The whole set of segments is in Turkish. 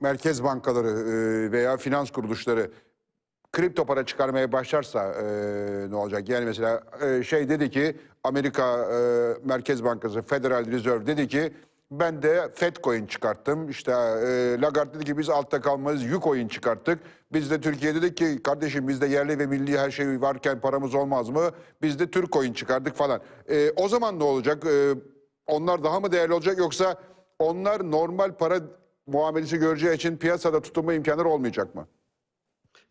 merkez bankaları e, veya finans kuruluşları kripto para çıkarmaya başlarsa e, ne olacak? Yani mesela e, şey dedi ki Amerika Merkez Bankası Federal Reserve dedi ki ben de Fedcoin çıkarttım. İşte e, Lagarde dedi ki biz altta kalmayız Ucoin çıkarttık. Biz de Türkiye dedik ki kardeşim bizde yerli ve milli her şey varken paramız olmaz mı? Biz de Türk coin çıkardık falan. E, o zaman ne olacak? E, onlar daha mı değerli olacak yoksa onlar normal para muamelesi göreceği için piyasada tutunma imkanları olmayacak mı?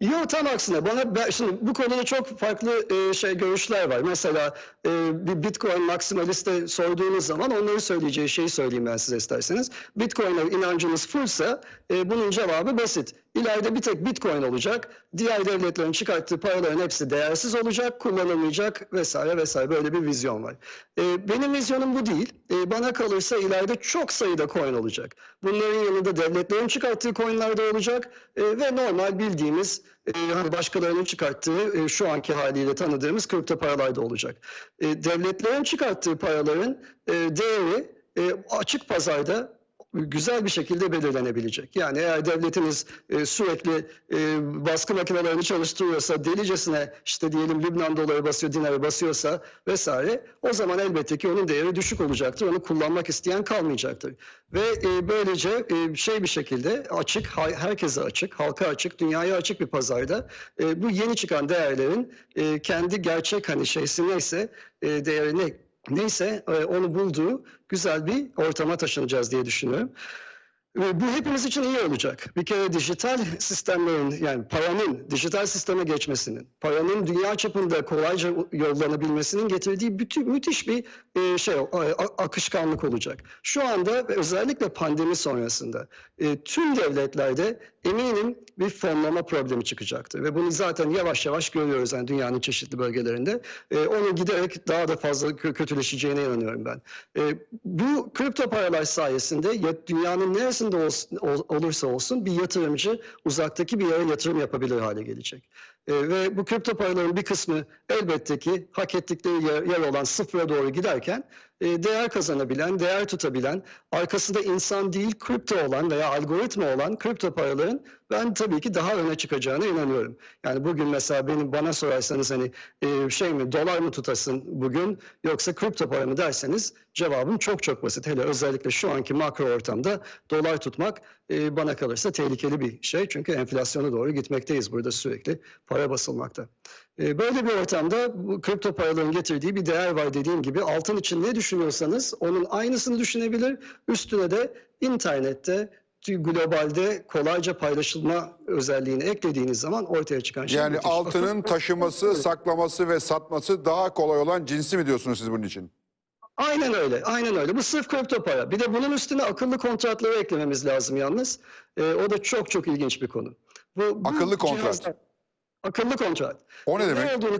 Yok tam aksine bana ben, şimdi bu konuda çok farklı e, şey görüşler var. Mesela e, bir Bitcoin maksimaliste sorduğunuz zaman onların söyleyeceği şeyi söyleyeyim ben size isterseniz. Bitcoin'e inancınız fullsa e, bunun cevabı basit. İleride bir tek Bitcoin olacak. Diğer devletlerin çıkarttığı paraların hepsi değersiz olacak, kullanılmayacak vesaire vesaire böyle bir vizyon var. E, benim vizyonum bu değil. E, bana kalırsa ileride çok sayıda coin olacak. Bunların yanında devletlerin çıkarttığı coinler de olacak e, ve normal bildiğimiz e, hani başkalarının çıkarttığı e, şu anki haliyle tanıdığımız kripto paralar da olacak. Devletlerin çıkarttığı paraların e, değeri açık pazarda güzel bir şekilde belirlenebilecek. Yani eğer devletiniz e, sürekli e, baskı makinelerini çalıştırıyorsa, delicesine işte diyelim Lübnan doları basıyor, dinarı basıyorsa vesaire o zaman elbette ki onun değeri düşük olacaktır. Onu kullanmak isteyen kalmayacaktır. Ve e, böylece e, şey bir şekilde açık, herkese açık, halka açık, dünyaya açık bir pazarda e, bu yeni çıkan değerlerin e, kendi gerçek hani şeysi neyse e, değeri ne, neyse e, onu bulduğu güzel bir ortama taşınacağız diye düşünüyorum. Ve bu hepimiz için iyi olacak. Bir kere dijital sistemlerin yani paranın dijital sisteme geçmesinin, paranın dünya çapında kolayca yollanabilmesinin getirdiği bütün müthiş bir e, şey akışkanlık olacak. Şu anda özellikle pandemi sonrasında e, tüm devletlerde eminim bir fonlama problemi çıkacaktır ve bunu zaten yavaş yavaş görüyoruz yani dünyanın çeşitli bölgelerinde. E, onun giderek daha da fazla kö- kötüleşeceğine inanıyorum ben. E, bu kripto paralar sayesinde ya dünyanın neresinde olsun- ol- olursa olsun bir yatırımcı uzaktaki bir yere yatırım yapabilir hale gelecek. E, ve bu kripto paraların bir kısmı elbette ki hak ettikleri yer, yer olan sıfıra doğru giderken e, değer kazanabilen, değer tutabilen, arkasında insan değil kripto olan veya algoritma olan kripto paraların ben tabii ki daha öne çıkacağına inanıyorum. Yani bugün mesela benim bana sorarsanız hani e, şey mi dolar mı tutasın bugün yoksa kripto para mı derseniz cevabım çok çok basit. Hele özellikle şu anki makro ortamda dolar tutmak e, bana kalırsa tehlikeli bir şey. Çünkü enflasyona doğru gitmekteyiz burada sürekli para basılmakta. E, Böyle bir ortamda bu kripto paraların getirdiği bir değer var dediğim gibi altın için ne düşünüyorsanız onun aynısını düşünebilir. Üstüne de internette globalde kolayca paylaşılma özelliğini eklediğiniz zaman ortaya çıkan şey Yani müthiş. altının taşıması, saklaması ve satması daha kolay olan cinsi mi diyorsunuz siz bunun için? Aynen öyle, aynen öyle. Bu sırf kripto para. Bir de bunun üstüne akıllı kontratları eklememiz lazım yalnız. Ee, o da çok çok ilginç bir konu. Bu, bu Akıllı kontrat. cihazlar- akıllı kontrat. O ne demek? olduğunu